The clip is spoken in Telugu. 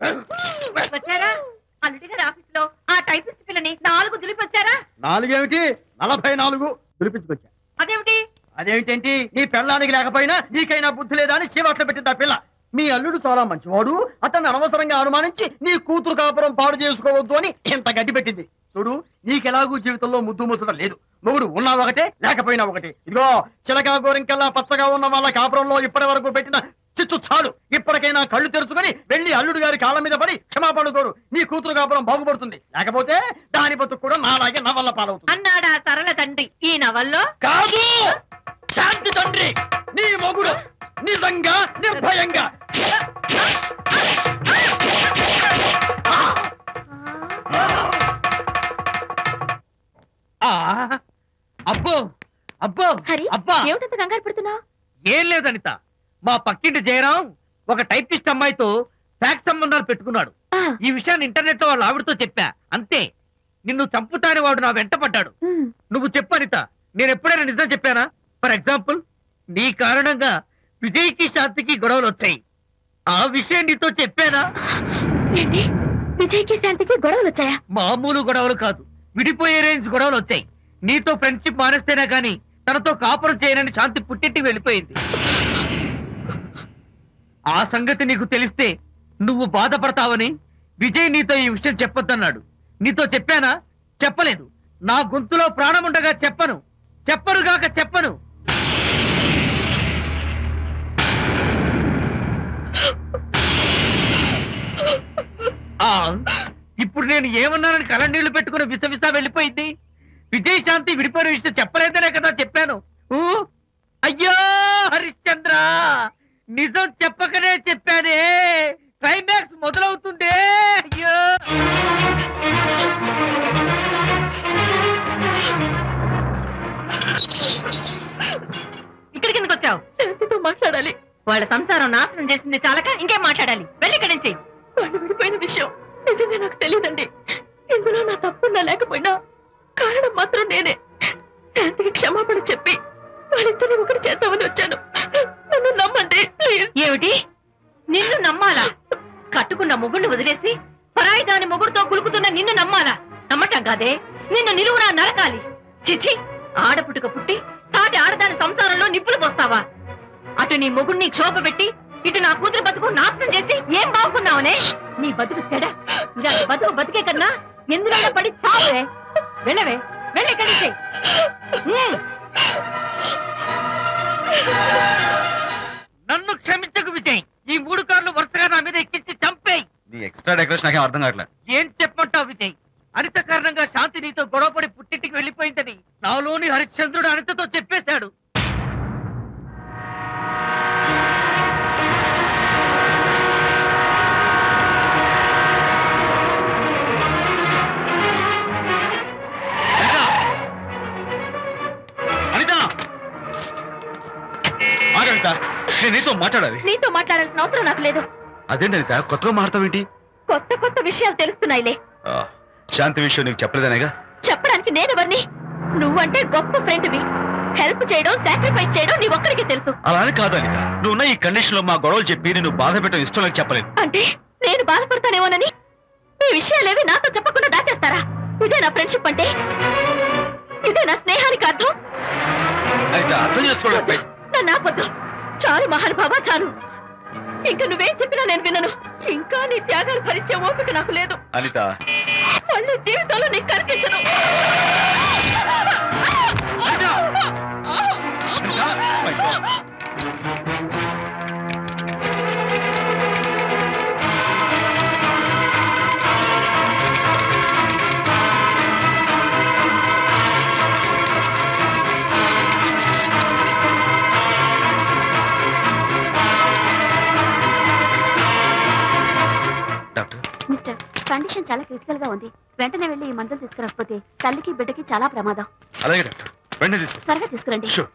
వచ్చారా? అల్లుడి గారి ఆఫీస్లో ఆ టైపిస్ట్ పిల్లని నాలుగు నాలుగేమిటి నలభై నాలుగు అదేమిటి? అదేమిటేంటి? నీ పెళ్ళానికి లేకపోయినా నీకైనా బుద్ధి లేదా అని చీవాట్లు పెట్టింది ఆ పిల్ల. మీ అల్లుడు చాలా మంచివాడు. అతన్ని అనవసరంగా అనుమానించి నీ కూతురు కాపురం పాడు చేసుకోవద్దు అని ఇంత గడ్డి పెట్టింది. చూడు నీకెలాగూ జీవితంలో ముద్దు ముచ్చడం లేదు. మొగుడు ఉన్నా ఒకటే లేకపోయినా ఒకటే. ఇదిగో చిలకా గోరింకల్లా పచ్చగా ఉన్న వాళ్ళ కాపురంలో ఇప్పటి వరకు పెట్టిన చిచ్చు చాలు. ఇప్పటికైనా కళ్ళు తెరుచుకొని వెళ్ళి అల్లుడు గారి కాళ్ళ మీద పడి క్షమాపణ కోరు. నీ కూతురు కాపురం బాగుపడుతుంది. లేకపోతే దాని బతుకు కూడా నాలాగే నవల్ల పాలవుతుంది. అన్నాడా సరళ తండ్రి ఈ నవల్లో? కాదు! శాంతి తండ్రి! నీ మొగుడు నిజంగా నిర్భయంగా. ఆ! అబ్బో! అబ్బో! హరి అబ్బా! ఏమిటంత కంగారు పడుతున్నావు? ఏం లేదు అనిత. మా పక్కింటి జయరాం ఒక టైపిస్ట్ అమ్మాయితో ఫ్యాక్స్ సంబంధాలు పెట్టుకున్నాడు. ఈ విషయాన్ని ఇంటర్నెట్లో వాళ్ళ ఆవిడతో చెప్పా. అంతే. నిన్ను చంపుతాని వాడు నా వెంట పడ్డాడు. నువ్వు చెప్పు అనిత. నేను ఎప్పుడైనా నిజం చెప్పానా? ఫర్ ఎగ్జాంపుల్ నీ కారణంగా విజయ్కి శాంతికి గొడవలు వచ్చాయి. ఆ విషయం నీతో చెప్పానా? ఏంటి? విజయ్కి శాంతికి గొడవలు వచ్చాయా? మామూలు గొడవలు కాదు. విడిపోయే రేంజ్ గొడవలు వచ్చాయి. నీతో ఫ్రెండ్షిప్ మానేస్తేనే గాని తనతో కాపురం చేయనని శాంతి పుట్టింటికి వెళ్ళిపోయింది. ఆ సంగతి నీకు తెలిస్తే నువ్వు బాధపడతావని విజయ్ నీతో ఈ విషయం చెప్పొద్దన్నాడు. నీతో చెప్పానా? చెప్పలేదు. నా గొంతులో ప్రాణం ఉండగా చెప్పను. చెప్పరుగాక చెప్పను. ఆ ఇప్పుడు నేను ఏమన్నానని కళ్ళనీళ్ళు పెట్టుకుని విసవిసా వెళ్ళిపోయింది? విజయశాంతి విడిపోయిన విషయం చెప్పలేదనే కదా చెప్పాను. అయ్యో హరి నిజం చెప్పకనే చెప్పానే. క్లైమాక్స్ మొదలవుతుందే. అయ్యో. ఇక్కడికి ఎందుకు వచ్చావు? శాంతితో మాట్లాడాలి. వాళ్ళ సంసారం నాశనం చేసింది చాలక ఇంకేం మాట్లాడాలి? వెళ్ళి ఇక్కడి నుంచి. వాళ్ళు విడిపోయిన విషయం నిజంగా నాకు తెలియదండి. ఇందులో నా తప్పున్నా లేకపోయినా కారణం మాత్రం నేనే. శాంతికి క్షమాపణ చెప్పి వాళ్ళిద్దరిని ఒకటి చేద్దామని వచ్చాను. నన్ను నమ్మండి ఏమిటి? నిన్ను నమ్మాలా? కట్టుకున్న మొగుడిని వదిలేసి పరాయి దాని మొగుడుతో కులుకుతున్న నిన్ను నమ్మాలా? నమ్మటం కాదే. నిన్ను నిలువురా నరకాలి. చిచి ఆడపుట్టుక పుట్టి తాటి ఆడదాని సంసారంలో నిప్పులు పోస్తావా? అటు నీ మొగుడిని క్షోభ పెట్టి ఇటు నా కూతురు బతుకు నాశనం చేసి ఏం బాగుకున్నావనే నీ బతుకు చెడ ఇలా బతుకు బతికే కన్నా ఎందులో పడి చావే? వెళ్ళవే వెళ్ళి ఇక్కడి నన్ను క్షమించకు విజయ్. ఈ మూడు కార్లు వరుసగా నా మీద ఎక్కించి చంపేయి. నీ ఎక్స్ట్రా డెకరేషన్ నాకేం అర్థం కావట్లేదు ఏం చెప్పమంటావు విజయ్? అనిత కారణంగా శాంతి నీతో గొడవపడి పుట్టింటికి వెళ్ళిపోయిందని నాలోని హరిశ్చంద్రుడు అనితతో చెప్పేశాడు. అనిత! ఆగనిత! నేను నీతో మాట్లాడాలి. నీతో మాట్లాడాల్సిన అవసరం నాకు లేదు. అదేంటి అనిత కొత్తగా మాట్లాడతావేంటి కొత్త కొత్త విషయాలు తెలుస్తున్నాయిలే. ఆ, శాంతి విషయం నీకు చెప్పలేదనేగా? చెప్పడానికి నేనెవరిని? నువ్వంటే గొప్ప ఫ్రెండ్వి. హెల్ప్ చేయడం సాక్రిఫైస్ చేయడం నీ ఒక్కడికే తెలుసు. అలా అని కాదు అనిత. నువ్వు ఉన్న ఈ కండిషన్లో మా గొడవలు చెప్పి నేను బాధ పెట్టడం ఇష్టం లేక చెప్పలేదు. అంటే నేను బాధపడతానేమోనని? ఈ విషయాలేవి నాతో చెప్పకుండా దాచేస్తారా? ఇదే నా ఫ్రెండ్షిప్ అంటే? ఇదే నా స్నేహానికి అర్థం? అర్థం చేసుకోవడం నన్ను ఆపొద్దు. చాలు మహానుభావ చాలు. ఇంకా నువ్వేం చెప్పినా నేను వినను. ఇంకా నీ త్యాగాలు భరించే ఓపిక నాకు లేదు. అనిత. మళ్ళీ జీవితంలో నీకు కనిపించను కండిషన్ చాలా క్రిటికల్గా ఉంది. వెంటనే వెళ్ళి ఈ మందులు తీసుకురాకపోతే తల్లికి బిడ్డకి చాలా ప్రమాదం. అలాగే డాక్టర్. వెంటనే తీసుకో. త్వరగా తీసుకురండి. షూర్.